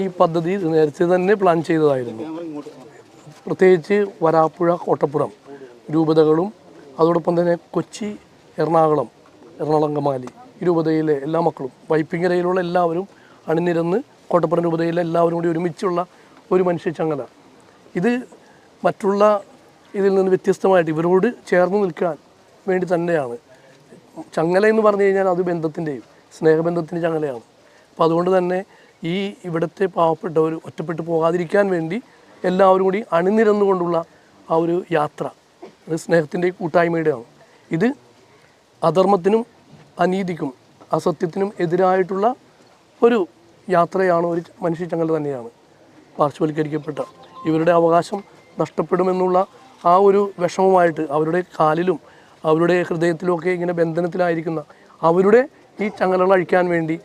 ഈ പദ്ധതി നേരത്തെ തന്നെ പ്ലാൻ ചെയ്തതായിരുന്നു. പ്രത്യേകിച്ച് വരാപ്പുഴ കോട്ടപ്പുറം രൂപതകളും അതോടൊപ്പം തന്നെ കൊച്ചി എറണാകുളം എറണാകുളം കമാലി രൂപതയിലെ എല്ലാ മക്കളും വൈപ്പിങ്ങരയിലുള്ള എല്ലാവരും അണിനിരന്ന് കോട്ടപ്പുറം രൂപതയിലെ എല്ലാവരും കൂടി ഒരുമിച്ചുള്ള ഒരു മനുഷ്യ ചങ്ങല. ഇത് മറ്റുള്ള ഇതിൽ നിന്ന് വ്യത്യസ്തമായിട്ട് ഇവരോട് ചേർന്ന് നിൽക്കാൻ വേണ്ടി തന്നെയാണ്. ചങ്ങല എന്ന് പറഞ്ഞു കഴിഞ്ഞാൽ അത് ബന്ധത്തിന്റെയും സ്നേഹബന്ധത്തിന്റെ ചങ്ങലയാണ്. അപ്പോൾ അതുകൊണ്ട് തന്നെ ഈ ഇവിടുത്തെ പാവപ്പെട്ടവർ ഒറ്റപ്പെട്ടു പോകാതിരിക്കാൻ വേണ്ടി എല്ലാവരും കൂടി അണിനിരന്നുകൊണ്ടുള്ള ആ ഒരു യാത്ര അത് സ്നേഹത്തിന്റെ കൂട്ടായ്മയുടെയാണ്. ഇത് അധർമ്മത്തിനും അനീതിക്കും അസത്യത്തിനും എതിരായിട്ടുള്ള ഒരു യാത്രയാണ് ഒരു മനുഷ്യ ചങ്ങല തന്നെയാണ്. പാർശ്വവൽക്കരിക്കപ്പെട്ട ഇവരുടെ അവകാശം നഷ്ടപ്പെടുമെന്നുള്ള ആ ഒരു വിഷമമായിട്ട് അവരുടെ കാലിലും അവരുടെ ഹൃദയത്തിലുമൊക്കെ ഇങ്ങനെ ബന്ധനത്തിലായിരിക്കുന്ന അവരുടെ ഈ ചങ്ങലകൾ അഴിക്കാൻ വേണ്ടി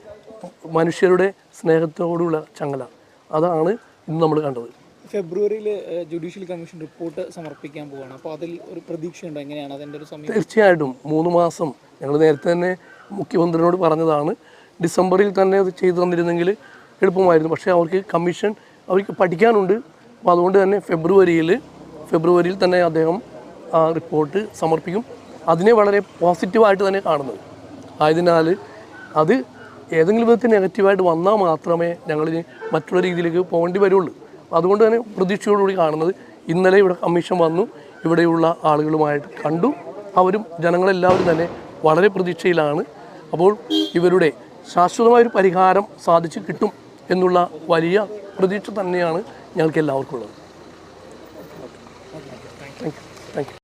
മനുഷ്യരുടെ സ്നേഹത്തോടുള്ള ചങ്ങല. അതാണ് ഇന്ന് നമ്മൾ കണ്ടത്. ഫെബ്രുവരിയിൽ ജുഡീഷ്യൽ കമ്മീഷൻ റിപ്പോർട്ട് സമർപ്പിക്കാൻ പോവാണ്. അപ്പോൾ അതിൽ ഒരു പ്രതീക്ഷയുണ്ടോ? എങ്ങനെയാണ് അതിന്റെ ഒരു സമയം തീർച്ചയായിട്ടും. മൂന്ന് മാസം ഞങ്ങൾ നേരത്തെ തന്നെ മുഖ്യമന്ത്രിയോട് പറഞ്ഞതാണ്. ഡിസംബറിൽ തന്നെ അത് ചെയ്തു തന്നിരുന്നെങ്കിൽ എളുപ്പമായിരുന്നു. പക്ഷേ അവർക്ക് കമ്മീഷൻ അവർക്ക് പഠിക്കാനുണ്ട്. അപ്പോൾ അതുകൊണ്ട് തന്നെ ഫെബ്രുവരിയിൽ ഫെബ്രുവരിയിൽ തന്നെ അദ്ദേഹം ആ റിപ്പോർട്ട് സമർപ്പിക്കും. അതിനെ വളരെ പോസിറ്റീവായിട്ട് തന്നെ കാണുന്നത്. ആയതിനാൽ അത് ഏതെങ്കിലും വിധത്തിൽ നെഗറ്റീവായിട്ട് വന്നാൽ മാത്രമേ ഞങ്ങൾ മറ്റുള്ള രീതിയിലേക്ക് പോകേണ്ടി വരുള്ളൂ. അതുകൊണ്ട് തന്നെ പ്രതീക്ഷയോടുകൂടി കാണുന്നത് ഇന്നലെ ഇവിടെ കമ്മീഷൻ വന്നു ഇവിടെയുള്ള ആളുകളുമായിട്ട് കണ്ടു. അവരും ജനങ്ങളെല്ലാവരും തന്നെ വളരെ പ്രതീക്ഷയിലാണ്. അപ്പോൾ ഇവരുടെ ശാശ്വതമായൊരു പരിഹാരം സാധിച്ചു കിട്ടും എന്നുള്ള വലിയ പ്രതീക്ഷ തന്നെയാണ് ഞങ്ങൾക്ക് എല്ലാവർക്കും ഉള്ളത്. Thank you thank you